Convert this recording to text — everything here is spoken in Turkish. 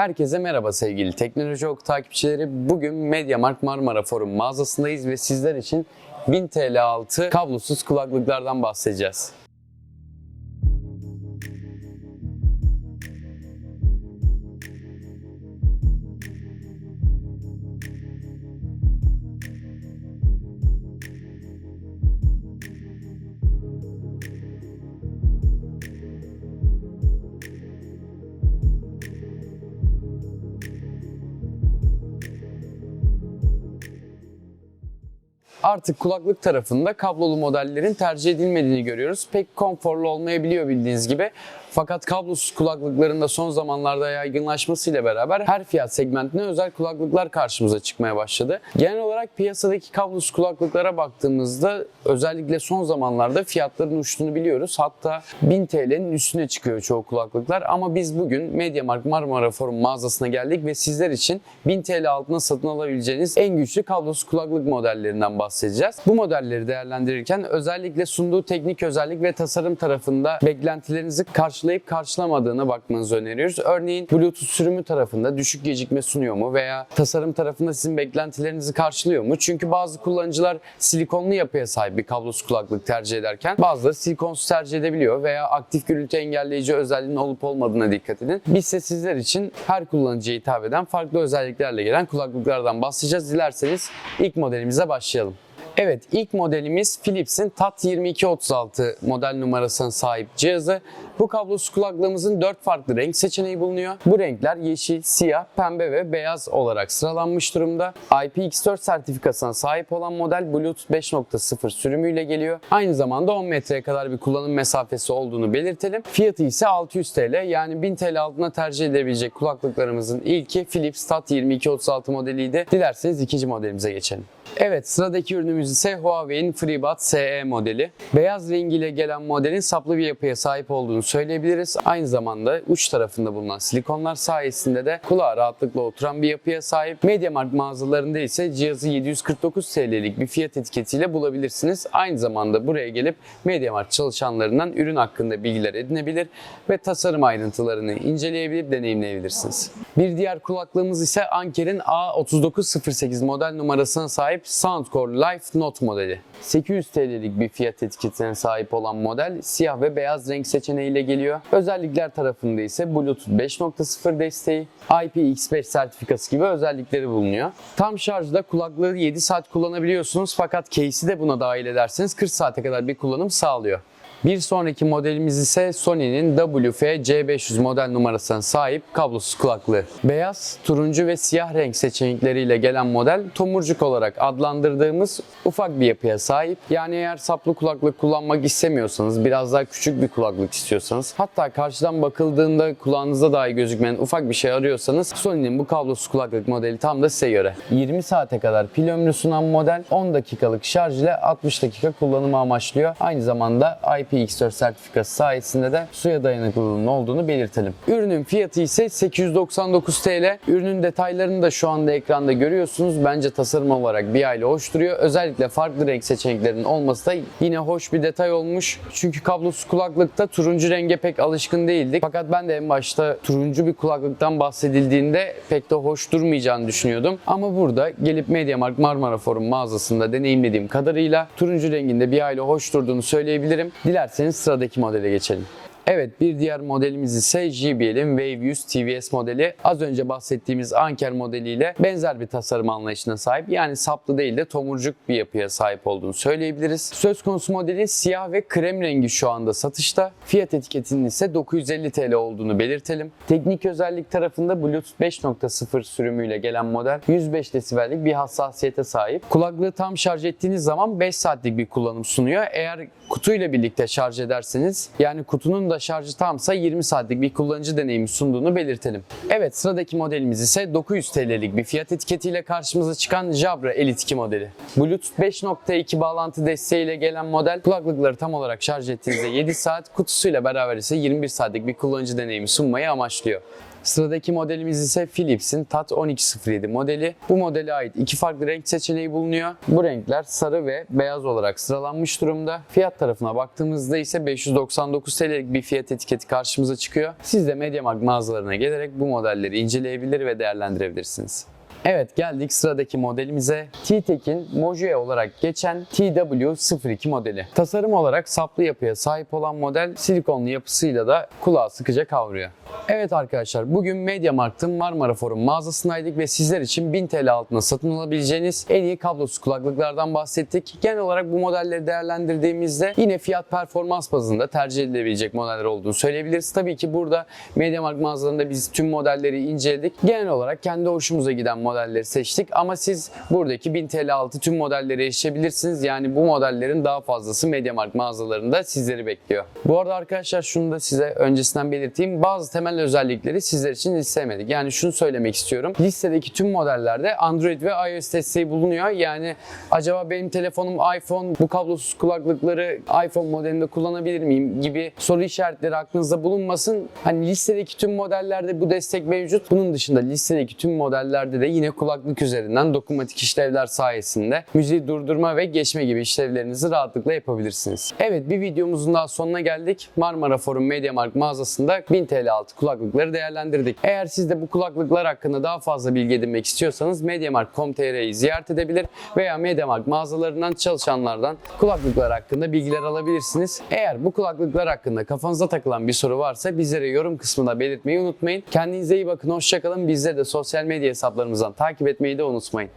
Herkese merhaba sevgili Teknoloji Ok takipçileri. Bugün MediaMarkt Marmara Forum mağazasındayız ve sizler için 1000 TL altı kablosuz kulaklıklardan bahsedeceğiz. Artık kulaklık tarafında kablolu modellerin tercih edilmediğini görüyoruz. Pek konforlu olmayabiliyor bildiğiniz gibi. Fakat kablosuz kulaklıkların da son zamanlarda yaygınlaşmasıyla beraber her fiyat segmentine özel kulaklıklar karşımıza çıkmaya başladı. Genel olarak piyasadaki kablosuz kulaklıklara baktığımızda özellikle son zamanlarda fiyatların uçtuğunu biliyoruz. Hatta 1000 TL'nin üstüne çıkıyor çoğu kulaklıklar ama biz bugün MediaMarkt Marmara Forum mağazasına geldik ve sizler için 1000 TL altına satın alabileceğiniz en güçlü kablosuz kulaklık modellerinden bahsedeceğiz. Bu modelleri değerlendirirken özellikle sunduğu teknik özellik ve tasarım tarafında beklentilerinizi karşılayıp karşılamadığına bakmanızı öneriyoruz. Örneğin Bluetooth sürümü tarafında düşük gecikme sunuyor mu veya tasarım tarafında sizin beklentilerinizi karşılıyor mu? Çünkü bazı kullanıcılar silikonlu yapıya sahip bir kablosuz kulaklık tercih ederken bazıları silikonsuz tercih edebiliyor veya aktif gürültü engelleyici özelliğinin olup olmadığına dikkat edin. Biz ise sizler için her kullanıcıya hitap eden farklı özelliklerle gelen kulaklıklardan bahsedeceğiz. Dilerseniz ilk modelimize başlayalım. Evet ilk modelimiz Philips'in TAT 2236 model numarasına sahip cihazı. Bu kablosuz kulaklığımızın 4 farklı renk seçeneği bulunuyor. Bu renkler yeşil, siyah, pembe ve beyaz olarak sıralanmış durumda. IPX4 sertifikasına sahip olan model Bluetooth 5.0 sürümüyle geliyor. Aynı zamanda 10 metreye kadar bir kullanım mesafesi olduğunu belirtelim. Fiyatı ise 600 TL yani 1000 TL altına tercih edebilecek kulaklıklarımızın ilki Philips TAT 2236 modeliydi. Dilerseniz ikinci modelimize geçelim. Evet sıradaki ürünümüz ise Huawei'in FreeBuds SE modeli. Beyaz rengiyle gelen modelin saplı bir yapıya sahip olduğunu söyleyebiliriz. Aynı zamanda uç tarafında bulunan silikonlar sayesinde de kulağa rahatlıkla oturan bir yapıya sahip. MediaMarkt mağazalarında ise cihazı 749 TL'lik bir fiyat etiketiyle bulabilirsiniz. Aynı zamanda buraya gelip MediaMarkt çalışanlarından ürün hakkında bilgiler edinebilir ve tasarım ayrıntılarını inceleyebilir, deneyimleyebilirsiniz. Bir diğer kulaklığımız ise Anker'in A3908 model numarasına sahip Soundcore Life Note modeli. 800 TL'lik bir fiyat etiketine sahip olan model siyah ve beyaz renk seçeneğiyle geliyor. Özellikler tarafında ise Bluetooth 5.0 desteği, IPX5 sertifikası gibi özellikleri bulunuyor. Tam şarjda kulaklığı 7 saat kullanabiliyorsunuz fakat case'i de buna dahil ederseniz 40 saate kadar bir kullanım sağlıyor. Bir sonraki modelimiz ise Sony'nin WF-C500 model numarasına sahip kablosuz kulaklığı. Beyaz, turuncu ve siyah renk seçenekleriyle gelen model tomurcuk olarak adlandırdığımız ufak bir yapıya sahip. Yani eğer saplı kulaklık kullanmak istemiyorsanız, biraz daha küçük bir kulaklık istiyorsanız, hatta karşıdan bakıldığında kulağınızda dahi gözükmeyen ufak bir şey arıyorsanız Sony'nin bu kablosuz kulaklık modeli tam da size göre. 20 saate kadar pil ömrü sunan model 10 dakikalık şarj ile 60 dakika kullanımı amaçlıyor. Aynı zamanda IPX4 sertifikası sayesinde de suya dayanıklılığının olduğunu belirtelim. Ürünün fiyatı ise 899 TL. Ürünün detaylarını da şu anda ekranda görüyorsunuz. Bence tasarım olarak bir aile hoş duruyor. Özellikle farklı renk seçeneklerinin olması da yine hoş bir detay olmuş. Çünkü kablosuz kulaklıkta turuncu renge pek alışkın değildik. Fakat ben de en başta turuncu bir kulaklıktan bahsedildiğinde pek de hoş durmayacağını düşünüyordum. Ama burada gelip MediaMarkt Marmara Forum mağazasında deneyimlediğim kadarıyla turuncu renginde bir aile hoş durduğunu söyleyebilirim. Dilerseniz sıradaki modele geçelim. Evet bir diğer modelimiz ise JBL'in Wave 100 TVS modeli. Az önce bahsettiğimiz Anker modeliyle benzer bir tasarım anlayışına sahip. Yani saplı değil de tomurcuk bir yapıya sahip olduğunu söyleyebiliriz. Söz konusu modelin siyah ve krem rengi şu anda satışta. Fiyat etiketinin ise 950 TL olduğunu belirtelim. Teknik özellik tarafında Bluetooth 5.0 sürümüyle gelen model 105 desibellik bir hassasiyete sahip. Kulaklığı tam şarj ettiğiniz zaman 5 saatlik bir kullanım sunuyor. Eğer kutuyla birlikte şarj ederseniz yani kutunun da şarjı tamsa 20 saatlik bir kullanıcı deneyimi sunduğunu belirtelim. Evet sıradaki modelimiz ise 900 TL'lik bir fiyat etiketiyle karşımıza çıkan Jabra Elite 2 modeli. Bluetooth 5.2 bağlantı desteğiyle gelen model kulaklıkları tam olarak şarj ettiğinizde 7 saat kutusuyla beraber ise 21 saatlik bir kullanıcı deneyimi sunmayı amaçlıyor. Sıradaki modelimiz ise Philips'in TAT 1207 modeli. Bu modele ait iki farklı renk seçeneği bulunuyor. Bu renkler sarı ve beyaz olarak sıralanmış durumda. Fiyat tarafına baktığımızda ise 599 TL'lik bir fiyat etiketi karşımıza çıkıyor. Siz de MediaMarkt mağazalarına gelerek bu modelleri inceleyebilir ve değerlendirebilirsiniz. Evet geldik sıradaki modelimize. T-Tek'in Mojue olarak geçen TW02 modeli. Tasarım olarak saplı yapıya sahip olan model silikonlu yapısıyla da kulağı sıkıca kavruyor. Evet arkadaşlar bugün MediaMarkt'ın Marmara Forum mağazasındaydık ve sizler için 1000 TL altına satın alabileceğiniz en iyi kablosuz kulaklıklardan bahsettik. Genel olarak bu modelleri değerlendirdiğimizde yine fiyat performans bazında tercih edilebilecek modeller olduğunu söyleyebiliriz. Tabii ki burada MediaMarkt mağazalarında biz tüm modelleri inceledik. Genel olarak kendi hoşumuza giden modelleri seçtik ama siz buradaki 1000 TL altı tüm modellere erişebilirsiniz. Yani bu modellerin daha fazlası MediaMarkt mağazalarında sizleri bekliyor. Bu arada arkadaşlar şunu da size öncesinden belirteyim. Bazı temel özellikleri sizler için listelemedik. Yani şunu söylemek istiyorum. Listedeki tüm modellerde Android ve iOS desteği bulunuyor. Yani acaba benim telefonum iPhone, bu kablosuz kulaklıkları iPhone modelinde kullanabilir miyim gibi soru işaretleri aklınızda bulunmasın. Hani listedeki tüm modellerde bu destek mevcut. Bunun dışında listedeki tüm modellerde de yine kulaklık üzerinden dokunmatik işlevler sayesinde müziği durdurma ve geçme gibi işlevlerinizi rahatlıkla yapabilirsiniz. Evet bir videomuzun daha sonuna geldik. Marmara Forum MediaMarkt mağazasında 1000 TL altı kulaklıkları değerlendirdik. Eğer siz de bu kulaklıklar hakkında daha fazla bilgi edinmek istiyorsanız mediamarkt.com.tr'yi ziyaret edebilir veya MediaMarkt mağazalarından çalışanlardan kulaklıklar hakkında bilgiler alabilirsiniz. Eğer bu kulaklıklar hakkında kafanıza takılan bir soru varsa bizlere yorum kısmına belirtmeyi unutmayın. Kendinize iyi bakın, hoşçakalın. Bizleri de sosyal medya hesaplarımızdan takip etmeyi de unutmayın.